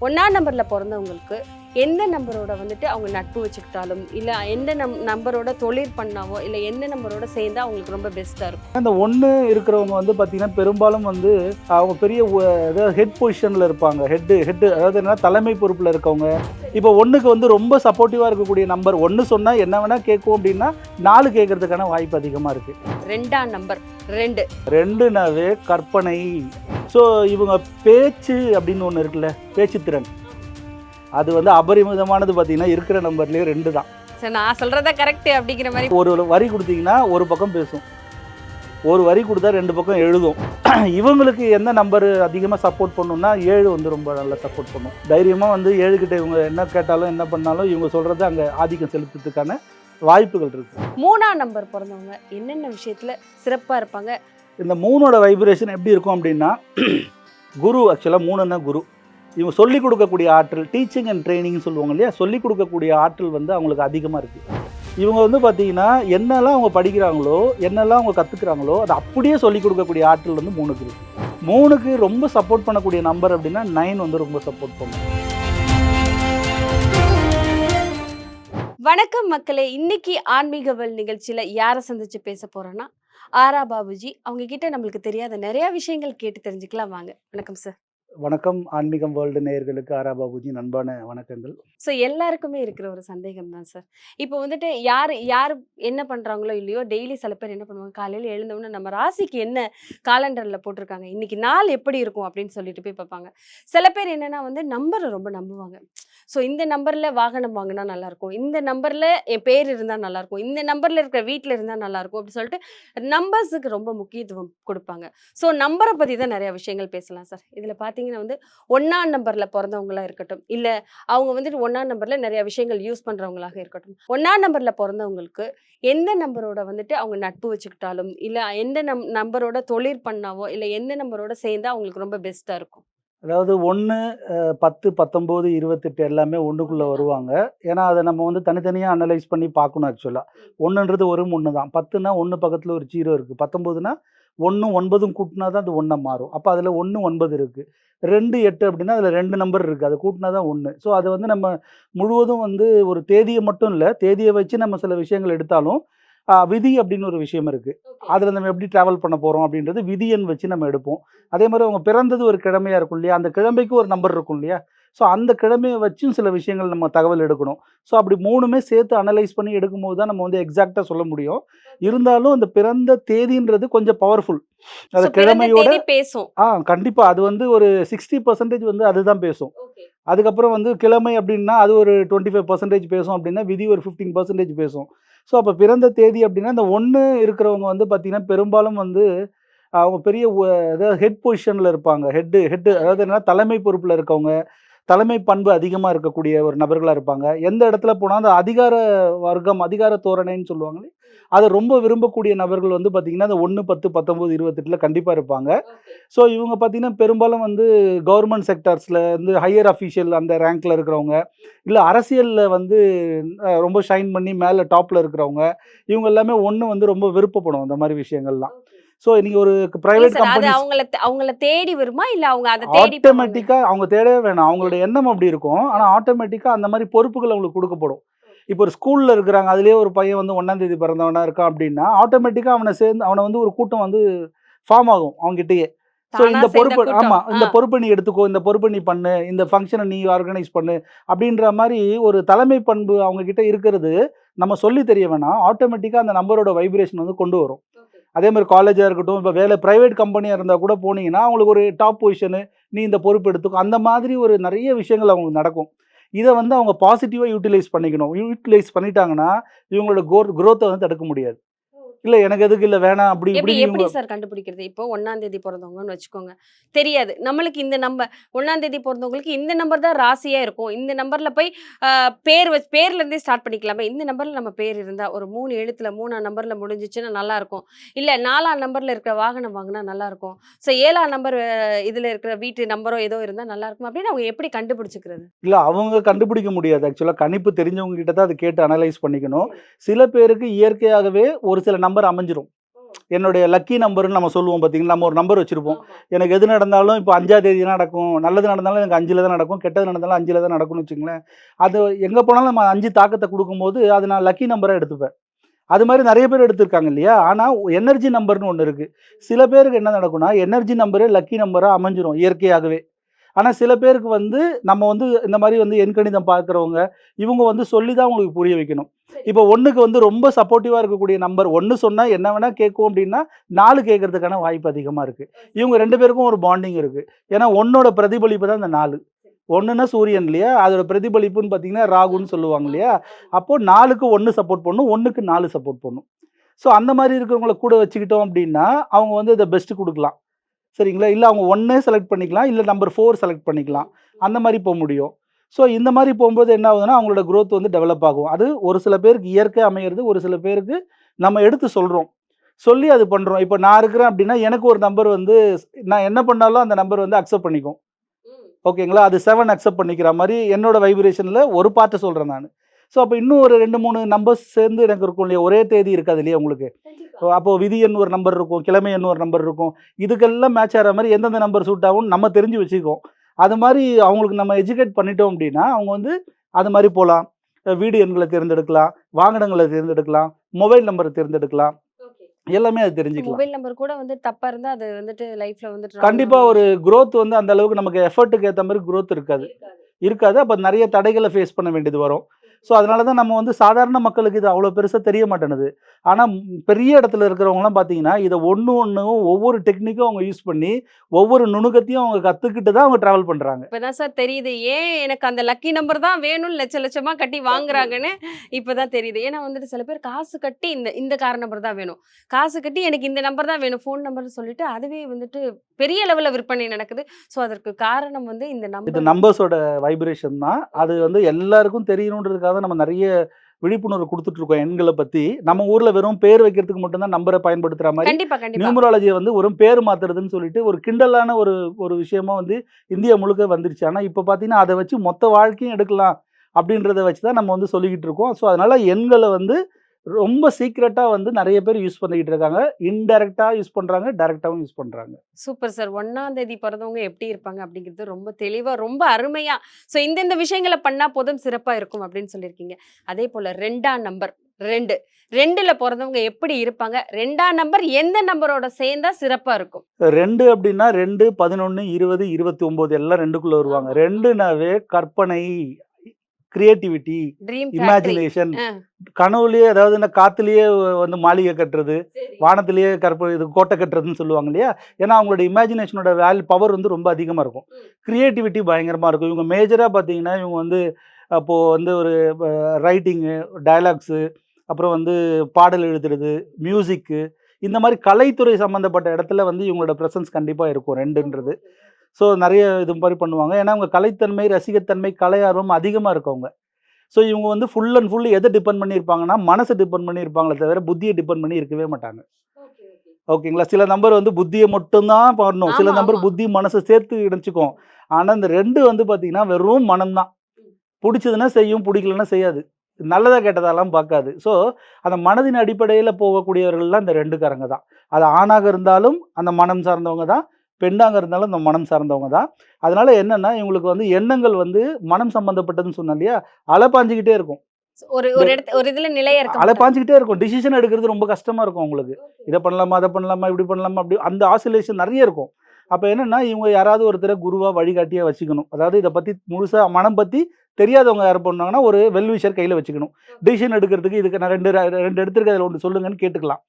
ஒன்றாம் நம்பரில் பிறந்தவங்களுக்கு எந்த நம்பரோட வந்துட்டு அவங்க நட்பு வச்சுக்கிட்டாலும் இல்லை எந்த நம் நம்பரோட தொழில் பண்ணாவோ இல்லை எந்த நம்பரோட சேர்ந்தா அவங்களுக்கு ரொம்ப பெஸ்ட்டாக இருக்கும். இந்த ஒன்று இருக்கிறவங்க வந்து பார்த்தீங்கன்னா பெரும்பாலும் வந்து அவங்க பெரிய அதாவது ஹெட் பொசிஷனில் இருப்பாங்க. ஹெட்டு ஹெட்டு அதாவது என்ன தலைமை பொறுப்பில் இருக்கவங்க. இப்போ ஒன்றுக்கு வந்து ரொம்ப சப்போர்ட்டிவாக இருக்கக்கூடிய நம்பர் ஒன்று சொன்னால் என்ன வேணால் கேட்கும் அப்படின்னா நாலு கேட்கறதுக்கான வாய்ப்பு அதிகமாக இருக்குது ரெண்டாம் நம்பர் ரெண்டு. ரெண்டுனாவே கற்பனை. ஸோ இவங்க பேச்சு அப்படின்னு ஒன்று இருக்குல்ல பேச்சு திறன் அது வந்து அபரிமிதமானது பார்த்தீங்கன்னா இருக்கிற நம்பர்லேயே ரெண்டு தான். சரி நான் சொல்கிறத கரெக்டு அப்படிங்கிற மாதிரி ஒரு வரி கொடுத்தீங்கன்னா ஒரு பக்கம் பேசும். ஒரு வரி கொடுத்தா ரெண்டு பக்கம் எழுதும். இவங்களுக்கு எந்த நம்பர் அதிகமாக சப்போர்ட் பண்ணுன்னா ஏழு வந்து ரொம்ப நல்லா சப்போர்ட் பண்ணும். தைரியமாக வந்து ஏழு கிட்ட இவங்க என்ன கேட்டாலும் என்ன பண்ணாலும் இவங்க சொல்கிறது அங்கே ஆதிக்கம் செலுத்துறதுக்கான வாய்ப்புகள் இருக்குது மூணாம் நம்பர் பிறந்தவங்க என்னென்ன விஷயத்தில் சிறப்பாக இருப்பாங்க? இந்த மூணோட வைப்ரேஷன் எப்படி இருக்கும் அப்படின்னா குரு ஆக்சுவலாக மூணுன்னா குரு. இவங்க சொல்லிக் கொடுக்கக்கூடிய ஆற்றல் டீச்சிங் அண்ட் ட்ரைனிங் சொல்லுவாங்க இல்லையா? சொல்லிக் கொடுக்கக்கூடிய ஆற்றல் வந்து அவங்களுக்கு அதிகமாக இருக்குது இவங்க வந்து பார்த்தீங்கன்னா என்னெல்லாம் அவங்க படிக்கிறாங்களோ என்னெல்லாம் அவங்க கற்றுக்குறாங்களோ அதை அப்படியே சொல்லிக் கொடுக்கக்கூடிய ஆற்றல் வந்து மூணுக்கு இருக்குது மூணுக்கு ரொம்ப சப்போர்ட் பண்ணக்கூடிய நம்பர் அப்படின்னா நைன் வந்து ரொம்ப சப்போர்ட் பண்ணும். வணக்கம் மக்களே. இன்னைக்கு ஆன்மீகவல் நிகழ்ச்சியில் யாரை சந்திச்சு பேச போறோன்னா ஆரா பாபுஜி. அவங்க கிட்ட நம்மளுக்கு தெரியாத நிறைய விஷயங்கள் கேட்டு தெரிஞ்சுக்கலாம். வாங்க. வணக்கம் சார் வணக்கம். ஆன்மீகம் வேர்ல்டு நேயர்களுக்கு ஆரா பாபுஜி அன்பான வணக்கங்கள். ஸோ எல்லாருக்குமே இருக்கிற ஒரு சந்தேகம் தான் சார். இப்போ வந்துட்டு யார் யார் என்ன பண்ணுறாங்களோ இல்லையோ டெய்லி சில பேர் என்ன பண்ணுவாங்க காலையில் எழுந்தவுடனே நம்ம ராசிக்கு என்ன காலண்டரில் போட்டிருக்காங்க இன்னைக்கு நாள் எப்படி இருக்கும் அப்படின்னு சொல்லிட்டு போய் பார்ப்பாங்க. சில பேர் என்னென்னா வந்து நம்பரை ரொம்ப நம்புவாங்க. ஸோ இந்த நம்பரில் வாகனம் வாங்கினா நல்லாயிருக்கும். இந்த நம்பரில் என் பேர் இருந்தால் நல்லாயிருக்கும். இந்த நம்பரில் இருக்கிற வீட்டில் இருந்தால் நல்லாயிருக்கும் அப்படின்னு சொல்லிட்டு நம்பர்ஸுக்கு ரொம்ப முக்கியத்துவம் கொடுப்பாங்க. ஸோ நம்பரை பற்றி தான் நிறைய விஷயங்கள் பேசலாம் சார். இதில் பார்த்து பார்த்தீங்கன்னா வந்து ஒன்றாம் நம்பரில் பிறந்தவங்களா இருக்கட்டும் இல்லை அவங்க வந்துட்டு ஒன்றாம் நம்பரில் நிறைய விஷயங்கள் யூஸ் பண்ணுறவங்களாக இருக்கட்டும். ஒன்றாம் நம்பரில் பிறந்தவங்களுக்கு எந்த நம்பரோட வந்துட்டு அவங்க நட்பு வச்சுக்கிட்டாலும் இல்லை எந்த நம் நம்பரோட தொழில் பண்ணாவோ இல்லை எந்த நம்பரோட சேர்ந்தா அவங்களுக்கு ரொம்ப பெஸ்ட்டாக இருக்கும்? அதாவது ஒன்று பத்து பத்தொம்போது இருபத்தெட்டு எல்லாமே ஒன்றுக்குள்ளே வருவாங்க. ஏன்னா அதை நம்ம வந்து தனித்தனியாக அனலைஸ் பண்ணி பார்க்கணும் ஆக்சுவலாக ஒன்றுன்றது ஒரு ஒன்று தான். பத்துனா ஒன்று பக்கத்தில் ஒரு ஜீரோ இருக்குது பத்தொம்போதுனா ஒன்றும் ஒன்பதும் கூட்டினா தான் அது ஒன்றா மாறும். அப்போ அதில் ஒன்று ஒன்பது இருக்குது ரெண்டு எட்டு அப்படின்னா அதில் ரெண்டு நம்பர் இருக்குது அதை கூட்டினா தான் ஒன்று ஸோ அது வந்து நம்ம முழுவதும் வந்து ஒரு தேதியை மட்டும் இல்லை தேதியை வச்சு நம்ம சில விஷயங்கள் எடுத்தாலும் விதி அப்படின்னு ஒரு விஷயம் இருக்குது அதில் நம்ம எப்படி ட்ராவல் பண்ண போகிறோம் அப்படின்றது விதியன் வச்சு நம்ம எடுப்போம். அதே மாதிரி அவங்க பிறந்தது ஒரு கிழமையாக இருக்கும் இல்லையா? அந்த கிழமைக்கு ஒரு நம்பர் இருக்கும் இல்லையா? ஸோ அந்த கிழமையை வச்சும் சில விஷயங்கள் நம்ம தகவல் எடுக்கணும். ஸோ அப்படி மூணுமே சேர்த்து அனலைஸ் பண்ணி எடுக்கும்போது தான் நம்ம வந்து எக்ஸாக்டாக சொல்ல முடியும். இருந்தாலும் அந்த பிறந்த தேதின்றது கொஞ்சம் பவர்ஃபுல் அந்த பிறந்த கிழமையோட பேசும். ஆ கண்டிப்பாக அது வந்து ஒரு சிக்ஸ்டி பர்சன்டேஜ் வந்து அதுதான் பேசும். அதுக்கப்புறம் வந்து கிழமை அப்படின்னா அது ஒரு டுவெண்ட்டி ஃபைவ் பர்சன்டேஜ் பேசும் அப்படின்னா விதி ஒரு ஃபிஃப்டீன் பர்சன்டேஜ் பேசும். ஸோ அப்போ பிறந்த தேதி அப்படின்னா இந்த ஒன்று இருக்கிறவங்க வந்து பார்த்திங்கன்னா பெரும்பாலும் வந்து அவங்க பெரிய அதாவது ஹெட் பொசிஷனில் இருப்பாங்க. ஹெட்டு ஹெட்டு அதாவது என்ன தலைமை பொறுப்பில் இருக்கவங்க. தலைமை பண்பு அதிகமாக இருக்கக்கூடிய ஒரு நபர்களாக இருப்பாங்க. எந்த இடத்துல போனால் அந்த அதிகார வர்க்கம் அதிகார தோரணைன்னு சொல்லுவாங்களே அதை ரொம்ப விரும்பக்கூடிய நபர்கள் வந்து பார்த்திங்கன்னா அந்த ஒன்று பத்து பத்தொம்போது இருபத்தெட்டில் கண்டிப்பாக இருப்பாங்க. ஸோ இவங்க பார்த்தீங்கன்னா பெரும்பாலும் வந்து கவர்மெண்ட் செக்டார்ஸில் வந்து ஹையர் அஃபீஷியல் அந்த ரேங்க்கில் இருக்கிறவங்க இல்லை அரசியலில் வந்து ரொம்ப ஷைன் பண்ணி மேலே டாப்பில் இருக்கிறவங்க இவங்க எல்லாமே ஒன்று வந்து ரொம்ப விருப்பப்படும் அந்த மாதிரி விஷயங்கள்லாம். ஸோ நீங்கள் ஒரு ப்ரைவேட் கம்பெனி அவங்கள அவங்கள தேடி வருமா? இல்ல அவங்க அதை? ஆட்டோமேட்டிக்காக அவங்க தேடவே வேணாம். அவங்களோட எண்ணம் அப்படி இருக்கும். ஆனால் ஆட்டோமேட்டிக்காக அந்த மாதிரி பொறுப்புகள் அவங்களுக்கு கொடுக்கப்படும். இப்போ ஒரு ஸ்கூலில் இருக்கிறாங்க. அதுலேயே ஒரு பையன் வந்து ஒன்றாம் தேதி பிறந்தவனா இருக்கான் அப்படின்னா ஆட்டோமேட்டிக்காக அவனை சேர்ந்து அவனை வந்து ஒரு கூட்டம் வந்து ஃபார்ம் ஆகும் அவங்ககிட்டயே ஸோ இந்த பொறுப்பு. ஆமாம் இந்த. பொறுப்பை நீ எடுத்துக்கோ இந்த பொறுப்பை நீ பண்ணு இந்த ஃபங்க்ஷனை நீ ஆர்கனைஸ் பண்ணு அப்படின்ற மாதிரி ஒரு தலைமை பண்பு அவங்க கிட்ட இருக்கிறது நம்ம சொல்லி தெரிய வேணாம். ஆட்டோமேட்டிக்காக அந்த நம்பரோட வைப்ரேஷன் வந்து கொண்டு வரும். அதே மாதிரி காலேஜாக இருக்கட்டும் இப்போ வேலை ப்ரைவேட் கம்பெனியாக இருந்தால் கூட போனீங்கன்னா அவங்களுக்கு ஒரு டாப் பொசிஷனு நீ இந்த பொறுப்பு எடுத்துக்கும் அந்த மாதிரி ஒரு நிறைய விஷயங்கள் அவங்களுக்கு நடக்கும். இதை வந்து அவங்க பாசிட்டிவாக யூட்டிலைஸ் பண்ணிக்கணும். யூட்டிலைஸ் பண்ணிட்டாங்கன்னா இவங்களோட கோர் குரோத்தை வந்து தடுக்க முடியாது. இல்லை எனக்கு எதுக்கு இல்லை வேணாம் அப்படி எப்படி எப்படி சார் கண்டுபிடிக்கிறது? இப்போ ஒன்னாம் தேதி பிறந்தவங்கன்னு வச்சுக்கோங்க. தெரியாது. நம்மளுக்கு இந்த நம்பர் ஒன்னாம் தேதி பிறந்தவங்களுக்கு இந்த நம்பர் தான் ராசியா இருக்கும். இந்த நம்பர்ல போய் பேர் வச்சு பேர்ல இருந்தே ஸ்டார்ட் பண்ணிக்கலாமே. இந்த நம்பர்ல நம்ம பேர் இருந்தா ஒரு மூணு எழுத்துல மூணாம் நம்பர்ல முடிஞ்சிச்சுன்னா நல்லா இருக்கும். இல்ல நாலாம் நம்பர்ல இருக்கிற வாகனம் வாங்கினா நல்லா இருக்கும். ஸோ ஏழாம் நம்பர் இதுல இருக்கிற வீட்டு நம்பரோ ஏதோ இருந்தா நல்லா இருக்கும். அப்படின்னு அவங்க எப்படி கண்டுபிடிச்சுக்கிறது? இல்லை அவங்க கண்டுபிடிக்க முடியாது. ஆக்சுவலாக கணிப்பு தெரிஞ்சவங்க கிட்ட தான் அதை கேட்டு அனலைஸ் பண்ணிக்கணும். சில பேருக்கு இயற்கையாகவே ஒரு சில நம்பர் அமைஞ்சிரும். என்னுடைய லக்கி நம்பர்னு நம்ம சொல்லுவோம் பார்த்தீங்களா? நம்ம ஒரு நம்பர் வச்சுருப்போம். எனக்கு எது நடந்தாலும் இப்போ அஞ்சாம் தேதி நடக்கும்? நல்லது நடந்தாலும் எனக்கு அஞ்சில் தான் நடக்கும். கெட்டது நடந்தாலும் அஞ்சில் தான் நடக்கும்னு வச்சுங்களேன் அது எங்கே போனாலும் நம்ம அஞ்சு தாக்கத்தை கொடுக்கும்போது அது நான் லக்கி நம்பராக எடுத்துப்பேன். அது மாதிரி நிறைய பேர் எடுத்திருக்காங்க இல்லையா? ஆனால் எனர்ஜி நம்பர்னு ஒன்று இருக்குது சில பேருக்கு என்ன நடக்கும்னா எனர்ஜி நம்பரே லக்கி நம்பராக அமைஞ்சிரும் இயற்கையாகவே. ஆனால் சில பேருக்கு வந்து நம்ம வந்து இந்த மாதிரி வந்து எண்கணிதம் பார்க்குறவங்க இவங்க வந்து சொல்லி தான் உங்களுக்கு புரிய வைக்கணும். இப்போ ஒன்றுக்கு வந்து ரொம்ப சப்போர்ட்டிவாக இருக்கக்கூடிய நம்பர் ஒன்று சொன்னால் என்ன வேணால் கேட்கும் அப்படின்னா நாலு கேட்கறதுக்கான வாய்ப்பு அதிகமாக இருக்குது இவங்க ரெண்டு பேருக்கும் ஒரு பாண்டிங் இருக்குது ஏன்னா ஒன்னோட பிரதிபலிப்பு தான் இந்த நாலு. ஒன்றுனா சூரியன் இல்லையா? அதோட பிரதிபலிப்புன்னு பார்த்தீங்கன்னா ராகுன்னு சொல்லுவாங்க இல்லையா? அப்போது நாலுக்கு ஒன்று சப்போர்ட் பண்ணும் ஒன்றுக்கு நாலு சப்போர்ட் பண்ணும். ஸோ அந்த மாதிரி இருக்கிறவங்கள கூட வச்சுக்கிட்டோம் அப்படின்னா அவங்க வந்து இதை பெஸ்ட்டு கொடுக்கலாம். சரிங்களா? இல்லை அவங்க ஒன்னே செலக்ட் பண்ணிக்கலாம் இல்லை நம்பர் ஃபோர் செலக்ட் பண்ணிக்கலாம். அந்த மாதிரி போக முடியும். ஸோ இந்த மாதிரி போகும்போது என்ன ஆகுதுன்னா அவங்களோட growth வந்து டெவலப் ஆகும். அது ஒரு சில பேருக்கு இயற்கை அமையிறது ஒரு சில பேருக்கு நம்ம எடுத்து சொல்கிறோம் சொல்லி அது பண்ணுறோம் இப்போ நான் இருக்கிறேன் அப்படின்னா எனக்கு ஒரு நம்பர் வந்து நான் என்ன பண்ணாலும் அந்த நம்பர் வந்து அக்செப்ட் பண்ணிக்கும். ஓகேங்களா? அது செவன் அக்செப்ட் பண்ணிக்கிற மாதிரி என்னோட வைப்ரேஷனில் ஒரு பார்ட்டை சொல்கிறேன் நான். ஸோ அப்போ இன்னும் ஒரு ரெண்டு மூணு நம்பர்ஸ் சேர்ந்து எனக்கு இருக்கும் இல்லையா? ஒரே தேதி இருக்காது இல்லையா உங்களுக்கு? அப்போ விதி ஒரு நம்பர் இருக்கும் கிழமை எண் ஒரு நம்பர் இருக்கும். இதுக்கெல்லாம் மேட்ச் ஆகிற மாதிரி எந்தெந்த நம்பர் சூட் ஆகும்னு நம்ம தெரிஞ்சு வச்சுக்கோம் அது மாதிரி அவங்களுக்கு நம்ம எஜுகேட் பண்ணிட்டோம் அப்படின்னா அவங்க வந்து அது மாதிரி போகலாம். வீடு எண்களை தேர்ந்தெடுக்கலாம் வாகனங்களை தேர்ந்தெடுக்கலாம் மொபைல் நம்பரை தேர்ந்தெடுக்கலாம். எல்லாமே அது தெரிஞ்சுக்கலாம். மொபைல் நம்பர் கூட வந்து தப்பா இருந்தா அது வந்துட்டு லைஃப்ல வந்துட்டு கண்டிப்பா ஒரு growth வந்து அந்த அளவுக்கு நமக்கு எஃபர்ட்டுக்கு ஏற்ற மாதிரி growth இருக்காது. இருக்காது. அப்போ நிறைய தடைகளை ஃபேஸ் பண்ண வேண்டியது வரும். ஸோ அதனால தான் நம்ம வந்து சாதாரண மக்களுக்கு இது அவ்வளோ பெருசாக தெரிய மாட்டேனுது. ஆனால் பெரிய இடத்துல இருக்கிறவங்கலாம் பார்த்தீங்கன்னா இதை ஒன்று ஒன்றும் ஒவ்வொரு டெக்னிக்கும் அவங்க யூஸ் பண்ணி ஒவ்வொரு நுணுக்கத்தையும் அவங்க கற்றுக்கிட்டு தான் அவங்க ட்ராவல் பண்ணுறாங்க இப்பதான் சார் தெரியுது. ஏன் எனக்கு அந்த லக்கி நம்பர் தான் வேணும்னு லட்ச லட்சமா கட்டி வாங்குறாங்கன்னு இப்பதான் தெரியுது. ஏன்னா வந்துட்டு சில பேர் காசு கட்டி இந்த இந்த கார் நம்பர் தான் வேணும். காசு கட்டி எனக்கு இந்த நம்பர் தான் வேணும் ஃபோன் நம்பர்னு சொல்லிட்டு அதுவே வந்துட்டு பெரிய லெவல்ல விற்பனை நடக்குது. ஸோ அதற்கு காரணம் வந்து இந்த இது நம்பர் நம்பர்ஸோட வைப்ரேஷன் தான். அது வந்து எல்லாருக்கும் தெரியணுன்றதுக்காக தான் நம்ம நிறைய விழிப்புணர்வு கொடுத்துட்டு இருக்கோம் எண்களை பற்றி நம்ம ஊரில் வெறும் பேர் வைக்கிறதுக்கு மட்டும்தான் நம்பரை பயன்படுத்துகிற மாதிரி. நியூமராலஜியை வந்து ஒரு பேர் மாத்துறதுன்னு சொல்லிட்டு ஒரு கிண்டலான ஒரு ஒரு விஷயமா வந்து இந்தியா முழுக்க வந்துருச்சு. ஆனால் இப்போ பார்த்தீங்கன்னா அதை வச்சு மொத்த வாழ்க்கையும் எடுக்கலாம் அப்படின்றத வச்சு தான் நம்ம வந்து சொல்லிக்கிட்டு இருக்கோம். ஸோ அதனால எண்களை வந்து ரொம்ப சீக்ரெட்டாக வந்து நிறைய பேர் யூஸ் பண்ணிக்கிட்டு இருக்காங்க. இன்டெரக்டாக யூஸ் பண்ணுறாங்க டைரெக்டாகவும் யூஸ் பண்ணுறாங்க சூப்பர் சார். ஒன்னாம் தேதி பிறந்தவங்க எப்படி இருப்பாங்க அப்படிங்கிறது ரொம்ப தெளிவா ரொம்ப அருமையா. ஸோ இந்தந்த விஷயங்களை பண்ணா போதும் சிறப்பா இருக்கும் அப்படின்னு சொல்லியிருக்கீங்க. அதே போல ரெண்டாம் நம்பர் ரெண்டு. ரெண்டுல பிறந்தவங்க எப்படி இருப்பாங்க? ரெண்டாம் நம்பர் எந்த நம்பரோட சேர்ந்தா சிறப்பா இருக்கும்? ரெண்டு அப்படின்னா ரெண்டு பதினொன்று இருபது இருபத்தி ஒம்பது எல்லாம் ரெண்டுக்குள்ளே வருவாங்க. ரெண்டுனாவே கற்பனை. Creativity imagination. கனவுலயே அதாவது இந்த காத்துலயே வந்து மாளிகை கட்டுறது வானத்திலேயே கற்ப இது கோட்டை கட்டுறதுன்னு சொல்லுவாங்க இல்லையா? ஏன்னா அவங்களோட இமேஜினேஷனோட வேல்யூ பவர் வந்து ரொம்ப அதிகமாக இருக்கும். க்ரியேட்டிவிட்டி பயங்கரமாக இருக்கும். இவங்க மேஜராக பார்த்தீங்கன்னா இவங்க வந்து அப்போது வந்து ஒரு ரைட்டிங்கு டயலாக்ஸு அப்புறம் வந்து பாடல் எழுதுறது மியூசிக்கு இந்த மாதிரி கலைத்துறை சம்மந்தப்பட்ட இடத்துல வந்து இவங்களோட ப்ரெசன்ஸ் கண்டிப்பாக இருக்கும் ரெண்டுன்றது. ஸோ நிறைய இது மாதிரி பண்ணுவாங்க. ஏன்னா அவங்க கலைத்தன்மை ரசிகத்தன்மை கலை ஆர்வம் அதிகமாக இருக்கவங்க. ஸோ இவங்க வந்து ஃபுல் அண்ட் ஃபுல் எதை டிபெண்ட் பண்ணியிருப்பாங்கன்னா மனசை டிபெண்ட் பண்ணியிருப்பாங்களே தவிர புத்தியை டிபெண்ட் பண்ணி இருக்கவே மாட்டாங்க. ஓகேங்களா? சில நம்பர் வந்து புத்தியை மட்டும்தான் பண்ணணும். சில நம்பர். புத்தி மனசை சேர்த்து இணைச்சிக்கும். ஆனால் இந்த ரெண்டு வந்து பார்த்தீங்கன்னா வெறும் மனம்தான். பிடிச்சதுன்னா செய்யும் பிடிக்கலன்னா செய்யாது. நல்லதா கெட்டதெல்லாம் பார்க்காது. ஸோ அந்த மனதின் அடிப்படையில் போகக்கூடியவர்கள்லாம் இந்த ரெண்டுக்காரங்க தான். அது ஆணாக இருந்தாலும் அந்த மனம் சார்ந்தவங்க தான். இருந்தாலும் அந்த மனம் சார்ந்தவங்க தான். அதனால என்னன்னா இவங்களுக்கு வந்து எண்ணங்கள் வந்து மனம் சம்பந்தப்பட்டதுன்னு சொன்னேன் இல்லையா? அலைப்பாஞ்சிக்கிட்டே இருக்கும். ஒரு ஒரு இடத்து ஒரு இதுல நிலையா இருக்க மாட்டாங்க. அலைப்பாஞ்சிக்கிட்டே இருக்கும். டிசிஷன் எடுக்கிறது ரொம்ப கஷ்டமா இருக்கும் அவங்களுக்கு. இதை பண்ணலாமா அதை பண்ணலாமா இப்படி பண்ணலாமா அப்படி அந்த ஆசிலேஷன் நிறைய இருக்கும். அப்போ என்னன்னா இவங்க யாராவது ஒருத்தரை குருவா வழிகாட்டியா வச்சுக்கணும். அதாவது இதை பத்தி முழுசா மனம் பத்தி தெரியாதவங்க யார் பண்ணாங்கன்னா ஒரு வெல்விஷர் கையில வச்சுக்கணும். டிசிஷன் எடுக்கிறதுக்கு இதுக்கு நான் ரெண்டு ரெண்டு எடுத்திருக்க அதில் ஒன்று சொல்லுங்கன்னு கேட்டுக்கலாம்.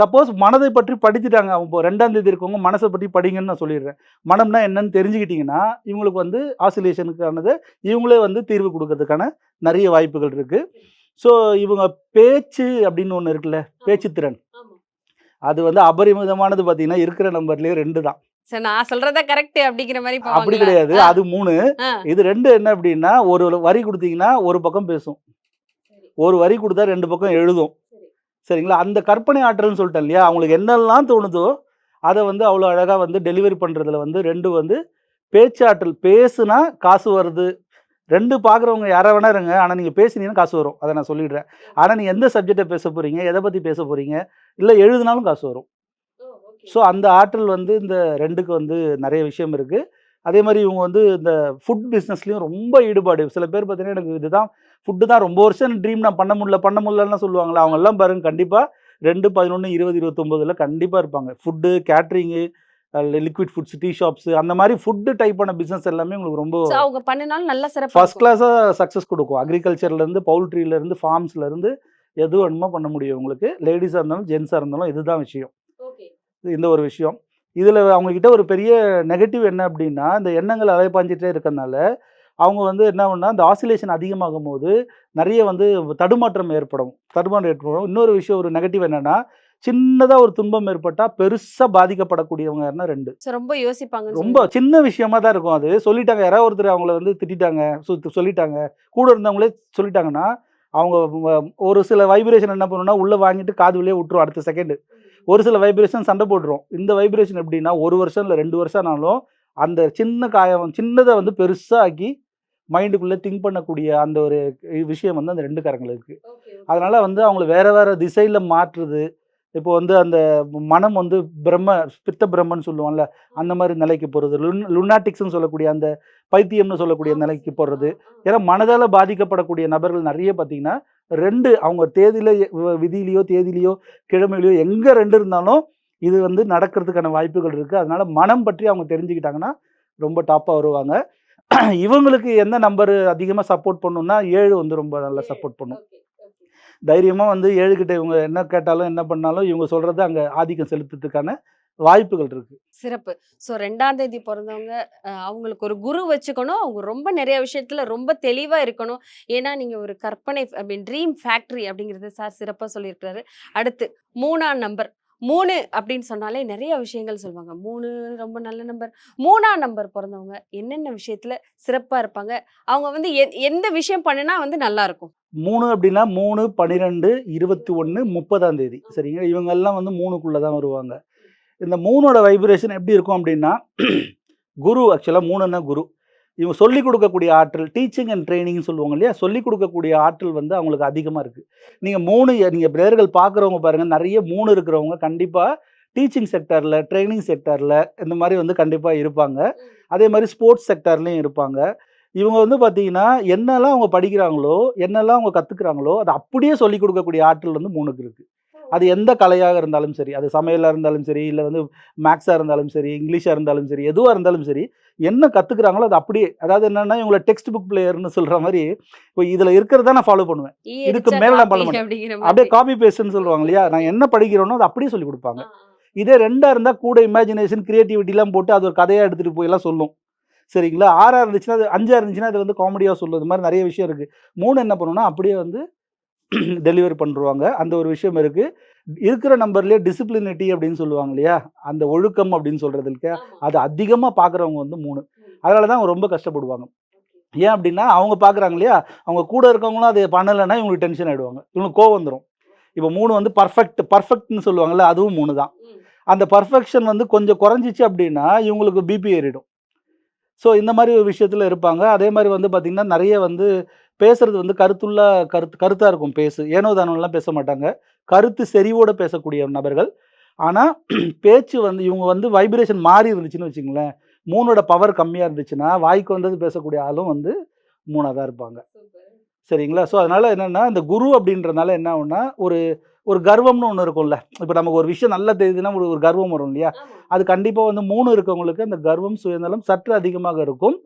சப்போஸ் மனதை பற்றி படிச்சுட்டாங்க. இப்போ ரெண்டாம் தேதி இருக்கவங்க மனசை பற்றி படிங்கன்னு நான் சொல்லிடுறேன். மனம்னா என்னன்னு தெரிஞ்சுக்கிட்டீங்கன்னா இவங்களுக்கு வந்து ஆசிலேஷனுக்கானது இவங்களே வந்து தீர்வு கொடுக்கறதுக்கான நிறைய வாய்ப்புகள் இருக்கு. ஸோ இவங்க பேச்சு அப்படின்னு ஒன்று இருக்குல்ல பேச்சு திறன் ஆமா. அது வந்து அபரிமிதமானது பார்த்தீங்கன்னா இருக்கிற நம்பர்லேயே ரெண்டு தான். சரி நான் சொல்றதா கரெக்ட் அப்படிங்கிற மாதிரி அப்படி? கிடையாது. அது மூணு. இது ரெண்டு என்ன அப்படின்னா ஒரு வரி கொடுத்தீங்கன்னா ஒரு பக்கம் பேசும். ஒரு வரி கொடுத்தா ரெண்டு பக்கம் எழுதும். சரிங்களா? அந்த கற்பனை ஆற்றல்னு சொல்லிட்டேன் இல்லையா? அவங்களுக்கு என்னெல்லாம் தோணுதோ அதை வந்து அவ்வளோ அழகாக வந்து டெலிவரி பண்ணுறதுல வந்து ரெண்டு வந்து பேச்சாற்றல். பேசுனா காசு வருது. ரெண்டு பார்க்குறவங்க யாரை வேணா இருங்க. ஆனால் நீங்கள் பேசுனீங்கன்னா காசு வரும். அதை நான் சொல்லிடுறேன். ஆனால் நீங்கள் எந்த சப்ஜெக்டை பேச போகிறீங்க எதை பற்றி பேச போகிறீங்க இல்லை எழுதினாலும் காசு வரும். ஸோ அந்த ஆற்றல் வந்து இந்த ரெண்டுக்கு வந்து நிறைய விஷயம் இருக்குது அதே மாதிரி இவங்க வந்து இந்த ஃபுட் பிஸ்னஸ்லேயும் ரொம்ப ஈடுபாடு. சில பேர் பார்த்தீங்கன்னா எனக்கு இதுதான் ஃபுட்டு தான் ரொம்ப வருஷம் ட்ரீம் நான் பண்ண முடியல பண்ண முடியலன்னு சொல்லுவாங்களா அவங்க எல்லாம் பாருங்க கண்டிப்பாக ரெண்டு பதினொன்று இருபது இருபத்தொம்போதில் கண்டிப்பாக இருப்பாங்க. Food catering liquid foods tea shops அந்த மாதிரி ஃபுட்டு டைப்பான பிஸ்னஸ் எல்லாமே உங்களுக்கு ரொம்ப அவங்க பண்ணினாலும் நல்ல சிறப்பு ஃபர்ஸ்ட் கிளாஸாக சக்ஸஸ் கொடுக்கும். அக்ரிகல்ச்சர்லேருந்து பவுல்ட்ரியிலேருந்து ஃபார்ம்ஸ்லேருந்து எது வேணுமோ பண்ண முடியும் உங்களுக்கு. லேடிஸாக இருந்தாலும் ஜென்ஸாக இருந்தாலும் இதுதான் விஷயம். இது இந்த ஒரு விஷயம். இதில் அவங்கக்கிட்ட ஒரு பெரிய நெகட்டிவ் என்ன அப்படின்னா இந்த எண்ணங்கள் அலைப்பாஞ்சிட்டே இருக்கறனால அவங்க வந்து என்ன பண்ணால் இந்த ஆசிலேஷன் அதிகமாகும் போது நிறைய வந்து தடுமாற்றம் ஏற்படும். தடுமாற்றம் ஏற்படும். இன்னொரு விஷயம் ஒரு நெகட்டிவ் என்னன்னா சின்னதாக ஒரு துன்பம் ஏற்பட்டால் பெருசாக பாதிக்கப்படக்கூடியவங்கன்னா ரெண்டு. ரொம்ப யோசிப்பாங்க ரொம்ப சின்ன விஷயமா தான் இருக்கும் அது. சொல்லிட்டாங்க. யாராவது ஒருத்தர் அவங்கள வந்து திட்டிட்டாங்க சு- சொல்லிட்டாங்க கூட இருந்தவங்களே சொல்லிட்டாங்கன்னா அவங்க ஒரு சில வைப்ரேஷன் என்ன பண்ணுன்னா உள்ள வாங்கிட்டு காது வழியே விட்டுரும் அடுத்த செகண்ட் ஒரு சில வைப்ரேஷன் சண்டை போட்டுரும். இந்த வைப்ரேஷன் எப்படின்னா ஒரு வருஷம் இல்லை ரெண்டு வருஷம் ஆனாலும் அந்த சின்ன காயம் சின்னதை வந்து பெருசா ஆக்கி மைண்டுக்குள்ளே திங்க் பண்ணக்கூடிய அந்த ஒரு விஷயம் வந்து அந்த ரெண்டு காரங்களுக்கு அதனால வந்து அவங்கள வேற வேற திசையில மாற்றுது இப்போ வந்து அந்த மனம் வந்து பிரம்ம பித்த பிரம்மன்னு சொல்லுவாங்கல்ல அந்த மாதிரி நிலைக்கு போகிறது லுன் லுனாட்டிக்ஸ்னு சொல்லக்கூடிய அந்த பைத்தியம்னு சொல்லக்கூடிய நிலைக்கு போடுறது ஏன்னா மனதால் பாதிக்கப்படக்கூடிய நபர்கள் நிறைய பார்த்தீங்கன்னா ரெண்டு அவங்க தேதியில விதியிலையோ தேதியிலையோ கிழமையிலையோ எங்கே ரெண்டு இருந்தாலும் இது வந்து நடக்கிறதுக்கான வாய்ப்புகள் இருக்குது அதனால மனம் பற்றி அவங்க தெரிஞ்சுக்கிட்டாங்கன்னா ரொம்ப டாப்பாக வருவாங்க. இவங்களுக்கு எந்த நம்பர் அதிகமாக சப்போர்ட் பண்ணுன்னா ஏழு வந்து ரொம்ப நல்லா சப்போர்ட் பண்ணும். தைரியமாக வந்து ஏழுகிட்ட இவங்க என்ன கேட்டாலும் என்ன பண்ணாலும் இவங்க சொல்கிறது அங்கே ஆதிக்கம் செலுத்துறதுக்கான வாய்ப்புகள் இருக்குது சிறப்பு. ஸோ ரெண்டாம் தேதி பிறந்தவங்க அவங்களுக்கு ஒரு குரு வச்சுக்கணும். அவங்க ரொம்ப நிறைய விஷயத்துல ரொம்ப தெளிவா இருக்கணும். ஏன்னா நீங்க ஒரு கற்பனை அப்படின்னு ட்ரீம் ஃபேக்டரி அப்படிங்கறது சார் சிறப்பா சொல்லியிருக்காரு அடுத்து மூணாம் நம்பர் மூணு அப்படின்னு சொன்னாலே நிறைய விஷயங்கள் சொல்லுவாங்க. மூணு ரொம்ப நல்ல நம்பர். மூணாம் நம்பர் பிறந்தவங்க என்னென்ன விஷயத்துல சிறப்பா இருப்பாங்க? அவங்க வந்து எ- எந்த விஷயம் பண்ணுனா வந்து நல்லா இருக்கும். மூணு அப்படின்னா மூணு பன்னிரெண்டு இருபத்தி ஒன்று முப்பதாம் தேதி. சரிங்களா? இவங்கெல்லாம் வந்து மூணுக்குள்ளே தான் வருவாங்க. இந்த மூணோட வைப்ரேஷன் எப்படி இருக்கும் அப்படின்னா குரு ஆக்சுவலாக மூணுன்னா குரு. இவங்க சொல்லிக் கொடுக்கக்கூடிய ஆற்றல் டீச்சிங் அண்ட் ட்ரைனிங் சொல்லுவாங்க இல்லையா? சொல்லிக் கொடுக்கக்கூடிய ஆற்றல் வந்து அவங்களுக்கு அதிகமாக இருக்குது நீங்கள் மூணு நீங்கள் பிளேயர்கள் பார்க்குறவங்க பாருங்கள் நிறைய மூணு இருக்கிறவங்க கண்டிப்பாக டீச்சிங் செக்டரில் ட்ரைனிங் செக்டரில் இந்த மாதிரி வந்து கண்டிப்பாக இருப்பாங்க. அதே மாதிரி ஸ்போர்ட்ஸ் செக்டர்லேயும் இருப்பாங்க. இவங்க வந்து பார்த்தீங்கன்னா என்னெல்லாம் அவங்க படிக்கிறாங்களோ என்னெல்லாம் அவங்க கற்றுக்குறாங்களோ அதை அப்படியே சொல்லிக் கொடுக்கக்கூடிய ஆற்றல் வந்து மூணுக்கு இருக்குது அது எந்த கலையாக இருந்தாலும் சரி அது சமையலாக இருந்தாலும் சரி இல்லை வந்து மேக்ஸாக இருந்தாலும் சரி இங்கிலீஷாக இருந்தாலும் சரி எதுவாக இருந்தாலும் சரி என்ன கற்றுக்குறாங்களோ அது அப்படியே அதாவது என்னென்னா இவங்களை டெக்ஸ்ட் புக் பிளேயர்னு சொல்கிற மாதிரி இப்போ இதில் இருக்கிறத நான் ஃபாலோ பண்ணுவேன். இதுக்கு மேல நான் பண்ண காப்பி மாட்டேன். அப்படியே. காப்பி பேஸ்ட்னு சொல்லுவாங்க இல்லையா? நான் என்ன படிக்கிறேனோ அதை அப்படியே சொல்லிக் கொடுப்பாங்க. இதே ரெண்டாக இருந்தால் கூட இமேஜினேஷன் கிரியேட்டிவிட்டிலாம் போட்டு அது ஒரு கதையாக எடுத்துகிட்டு போயெல்லாம் சொல்லும். சரிங்களா? ஆறாக இருந்துச்சுன்னா அது அஞ்சாக இருந்துச்சுன்னா அது வந்து காமெடியாக சொல்லும். இது மாதிரி நிறைய விஷயம் இருக்குது மூணு என்ன பண்ணுன்னா அப்படியே வந்து டெலிவரி பண்ணுருவாங்க அந்த ஒரு விஷயம் இருக்குது இருக்கிற நம்பர்லேயே டிசிப்ளினிட்டி அப்படின்னு சொல்லுவாங்க இல்லையா? அந்த ஒழுக்கம் அப்படின்னு சொல்கிறது ஆமா. அது அதிகமாக பார்க்குறவங்க வந்து மூணு. அதனால தான் அவங்க ரொம்ப கஷ்டப்படுவாங்க. ஏன் அப்படின்னா அவங்க பார்க்குறாங்க இல்லையா? அவங்க கூட இருக்கவங்களும் அதை பண்ணலைன்னா இவங்களுக்கு டென்ஷன் ஆகிடுவாங்க இவங்களுக்கு கோவம் வந்துடும் இப்போ மூணு வந்து பர்ஃபெக்ட் பர்ஃபெக்ட்னு சொல்லுவாங்கல்ல அதுவும் மூணு தான். அந்த பர்ஃபெக்ஷன் வந்து கொஞ்சம் குறைஞ்சிச்சு அப்படின்னா இவங்களுக்கு பிபி ஏறிடும். ஸோ இந்த மாதிரி ஒரு விஷயத்தில் இருப்பாங்க. அதே மாதிரி வந்து பார்த்திங்கன்னா நிறைய வந்து பேசுறது வந்து கருத்துள்ள கருத்து கருத்தாக இருக்கும் பேசு. ஏனோ தானோலாம் பேச மாட்டாங்க. கருத்து செறிவோட பேசக்கூடிய நபர்கள். ஆனால் பேச்சு வந்து இவங்க வந்து வைப்ரேஷன் மாறி இருந்துச்சுன்னு வச்சுங்களேன் மூணோட பவர் கம்மியாக இருந்துச்சுன்னா வாய்க்கு வந்தது பேசக்கூடிய ஆளும் வந்து மூணாக தான் இருப்பாங்க. சரிங்களா? ஸோ அதனால் என்னென்னா இந்த குரு அப்படின்றனால என்ன ஆகும்னா ஒரு ஒரு கர்வம்னு ஒன்று இருக்கும்ல. இப்போ நமக்கு ஒரு விஷயம் நல்லா தெரியுதுன்னா ஒரு ஒரு கர்வம் வரும் இல்லையா. அது கண்டிப்பாக வந்து மூணு இருக்கவங்களுக்கு அந்த கர்வம் சுயநலம் சற்று அதிகமாக இருக்கும்.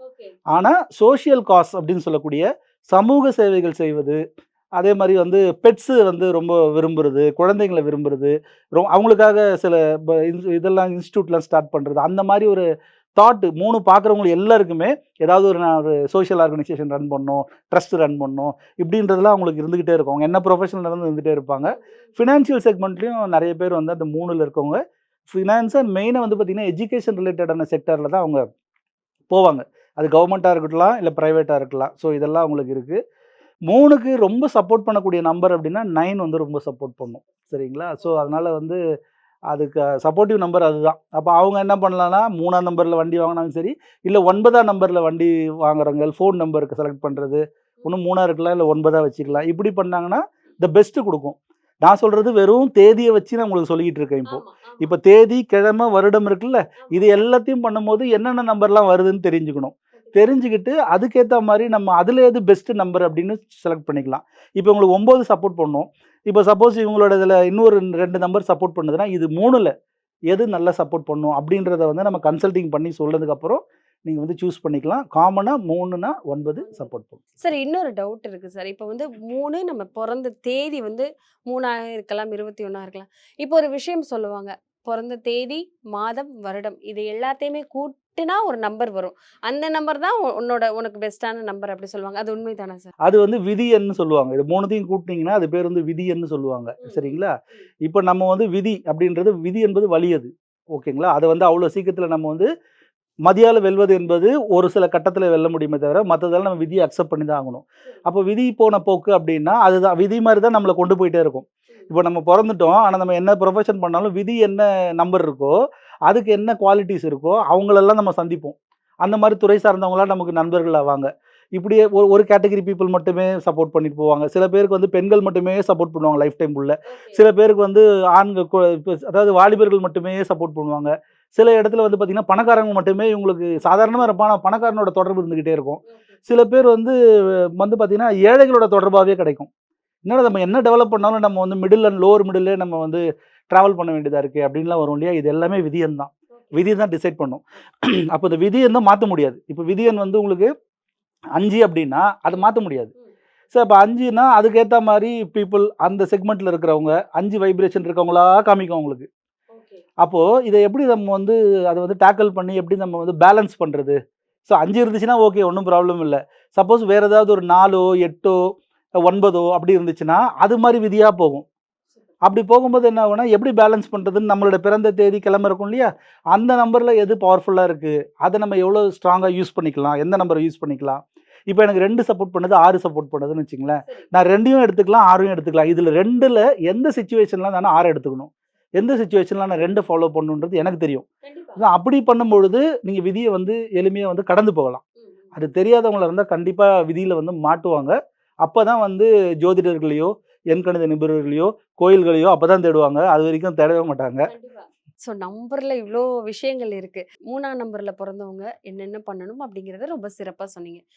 ஆனால் சோஷியல் காஸ் அப்படின்னு சொல்லக்கூடிய சமூக சேவைகள் செய்வது அதே மாதிரி வந்து பெட்ஸு வந்து ரொம்ப விரும்புறது குழந்தைங்களை விரும்புறது ரொ அவங்களுக்காக சில ப- இதெல்லாம் இன்ஸ்டியூட்லாம் ஸ்டார்ட் பண்ணுறது அந்த மாதிரி ஒரு தாட்டு மூணு பார்க்குறவங்களுக்கு எல்லாருக்குமே ஏதாவது ஒரு நான் ஒரு சோஷியல் ஆர்கனைசேஷன் ரன் பண்ணணும் ட்ரஸ்ட் ரன் பண்ணணும் இப்படின்றதுலாம் அவங்களுக்கு இருந்துக்கிட்டே இருக்கும். அவங்க என்ன ப்ரொஃபஷனில் இருந்து இருந்துகிட்டே இருப்பாங்க. ஃபினான்ஷியல் செக்மெண்ட்லேயும் நிறைய பேர் வந்து அந்த மூணில் இருக்கவங்க. ஃபினான்ஸ் அண்ட் மெயினாக வந்து பார்த்திங்கன்னா எஜுகேஷன் ரிலேட்டடான செக்டரில் தான் அவங்க போவாங்க. அது கவர்மெண்ட்டாக இருக்கட்டலாம் இல்லை ப்ரைவேட்டாக இருக்கலாம் ஸோ இதெல்லாம் அவங்களுக்கு இருக்குது மூணுக்கு ரொம்ப சப்போர்ட் பண்ணக்கூடிய நம்பர் அப்படின்னா நைன் வந்து ரொம்ப சப்போர்ட் பண்ணும். சரிங்களா? ஸோ அதனால் வந்து அதுக்கு சப்போர்ட்டிவ் நம்பர் அதுதான். அப்போ அவங்க என்ன பண்ணலான்னா மூணாம் நம்பரில் வண்டி வாங்கினாலும் சரி இல்லை ஒன்பதாம் நம்பரில் வண்டி வாங்குறவங்க ஃபோன் நம்பருக்கு செலக்ட் பண்ணுறது ஒன்றும் மூணாக இருக்கலாம் இல்லை ஒன்பதாக வச்சுக்கலாம். இப்படி பண்ணாங்கன்னா த பெஸ்ட்டு கொடுக்கும். நான் சொல்கிறது வெறும் தேதியை வச்சு நான் உங்களுக்கு சொல்லிக்கிட்டு இருக்கேன் இப்போ. இப்போ தேதி கிழமை வருடம் இருக்குல்ல இது எல்லாத்தையும் பண்ணும்போது என்னென்ன நம்பர்லாம் வருதுன்னு தெரிஞ்சுக்கணும். தெரிஞ்சுக்கிட்டு அதுக்கேற்ற மாதிரி நம்ம அதில் எது பெஸ்ட்டு நம்பர் அப்படின்னு செலக்ட் பண்ணிக்கலாம். இப்போ உங்களுக்கு ஒம்பது சப்போர்ட் பண்ணோம். இப்போ சப்போஸ் இவங்களோட இதில் இன்னொரு ரெண்டு நம்பர் சப்போர்ட் பண்ணுதுன்னா இது மூணில் எது நல்லா சப்போர்ட் பண்ணும் அப்படின்றத வந்து நம்ம கன்சல்டிங் பண்ணி சொல்றதுக்கப்புறம் நீங்கள் வந்து சூஸ் பண்ணிக்கலாம். காமனாக மூணுனா ஒன்பது சப்போர்ட் பண்ணும் சார் இன்னொரு டவுட் இருக்கு சார். இப்போ வந்து மூணு நம்ம பிறந்த தேதி வந்து மூணாக இருக்கலாம் இருபத்தி ஒன்றா இருக்கலாம். இப்போ ஒரு விஷயம் சொல்லுவாங்க. பிறந்த தேதி மாதம் வருடம். இது எல்லாத்தையுமே கூட்டினா ஒரு நம்பர் வரும். அந்த நம்பர் தான் உன்னோட உனக்கு பெஸ்ட்டான நம்பர் அப்படி சொல்லுவாங்க. அது உண்மைதானா சார்? அது வந்து விதி எண்ணு சொல்லுவாங்க. இது மூணுத்தையும் கூட்டினீங்கன்னா அது பேர் வந்து விதி எண்ணு சொல்லுவாங்க சரிங்களா? இப்போ நம்ம வந்து விதி அப்படின்றது விதி என்பது வழி அது. ஓகேங்களா? அதை வந்து அவ்வளோ சீக்கிரத்தில் நம்ம வந்து மதியால வெல்வது என்பது ஒரு சில கட்டத்தில் வெல்ல முடியுமே தவிர மற்றதெல்லாம் நம்ம விதியை அக்செப்ட் பண்ணி தான் ஆகணும். அப்போ விதி போன போக்கு அப்படின்னா அதுதான் விதி மாதிரி தான் நம்மளை கொண்டு போயிட்டே இருக்கும். இப்போ நம்ம பிறந்துட்டோம் ஆனால் நம்ம என்ன ப்ரொஃபஷன் பண்ணாலும் விதி என்ன நம்பர் இருக்கோ அதுக்கு என்ன குவாலிட்டிஸ் இருக்கோ அவங்களெல்லாம் நம்ம சந்திப்போம். அந்த மாதிரி துறை சார்ந்தவங்களாம் நமக்கு நண்பர்கள் ஆவாங்க. இப்படியே ஒரு ஒரு கேட்டகரி பீப்புள் மட்டுமே சப்போர்ட் பண்ணிட்டு போவாங்க. சில பேருக்கு வந்து பெண்கள் மட்டுமே சப்போர்ட் பண்ணுவாங்க லைஃப் டைம் உள்ள சில பேருக்கு வந்து ஆண்கள் அதாவது வாலிபர்கள் மட்டுமே சப்போர்ட் பண்ணுவாங்க. சில இடத்துல வந்து பார்த்திங்கன்னா பணக்காரங்க மட்டுமே இவங்களுக்கு சாதாரணமாக இருப்பான் பணக்காரனோட தொடர்பு இருந்துக்கிட்டே இருக்கும். சில பேர் வந்து வந்து பார்த்திங்கன்னா ஏழைகளோட தொடர்பாகவே கிடைக்கும். இன்னொரு நம்ம என்ன டெவலப் பண்ணாலும் நம்ம வந்து மிடில் அண்ட் லோவர் மிடில் நம்ம வந்து ட்ராவல் பண்ண வேண்டியதாக இருக்குது அப்படின்லாம் வரும் இல்லையா? இது எல்லாமே விதியன் தான். விதி தான் டிசைட் பண்ணும். அப்போ இந்த விதியன் தான் மாற்ற முடியாது. இப்போ விதியன் வந்து உங்களுக்கு அஞ்சு அப்படின்னா அதை மாற்ற முடியாது. சார் இப்போ அஞ்சுனா அதுக்கேற்ற மாதிரி பீப்புள் அந்த செக்மெண்ட்டில் இருக்கிறவங்க அஞ்சு வைப்ரேஷன் இருக்கவங்களா காமிக்கும் உங்களுக்கு அப்போது இதை எப்படி நம்ம வந்து அதை வந்து டேக்கிள் பண்ணி எப்படி நம்ம வந்து பேலன்ஸ் பண்ணுறது ஸோ அஞ்சு இருந்துச்சுன்னா ஓகே ஒன்றும் ப்ராப்ளம் இல்லை. சப்போஸ் வேறு ஏதாவது ஒரு நாலோ எட்டோ ஒன்பதோ அப்படி இருந்துச்சுன்னா அது மாதிரி விதியாக போகும். அப்படி போகும்போது என்ன ஆகும்னா எப்படி பேலன்ஸ் பண்ணுறதுன்னு நம்மளோட பிறந்த தேதி கிளம்ப இருக்கும் இல்லையா? அந்த நம்பரில் எது பவர்ஃபுல்லாக இருக்குது அதை நம்ம எவ்வளோ ஸ்ட்ராங்காக யூஸ் பண்ணிக்கலாம்? எந்த நம்பரை யூஸ் பண்ணிக்கலாம்? இப்போ எனக்கு ரெண்டு சப்போர்ட் பண்ணுது ஆறு சப்போர்ட் பண்ணுதுன்னு வச்சுங்களேன். நான் ரெண்டையும் எடுத்துக்கலாம் ஆறையும் எடுத்துக்கலாம். இதில் ரெண்டில் எந்த சுச்சுவேஷன்லாம் நான் ஆறு எடுத்துக்கணும். எந்த சுச்சுவேஷனில் நான் ரெண்டு ஃபாலோ பண்ணணுன்றது எனக்கு தெரியும். அப்படி பண்ணும்பொழுது நீங்கள் விதியை வந்து எளிமையாக வந்து கடந்து போகலாம். அது தெரியாதவங்களா இருந்தால் கண்டிப்பாக விதியில் வந்து மாட்டுவாங்க. அப்போ தான் வந்து ஜோதிடர்களையோ எண்கணித நிபுணர்களையோ கோயில்களையோ அப்போ தான் தேடுவாங்க. அது வரைக்கும் தேடவே மாட்டாங்க. ஸோ நம்பர்ல இவ்வளோ விஷயங்கள் இருக்கு. மூணாம் நம்பர்ல பிறந்தவங்க என்னென்ன பண்ணணும் அப்படிங்கிறத ரொம்ப சிறப்பா சொன்னீங்க.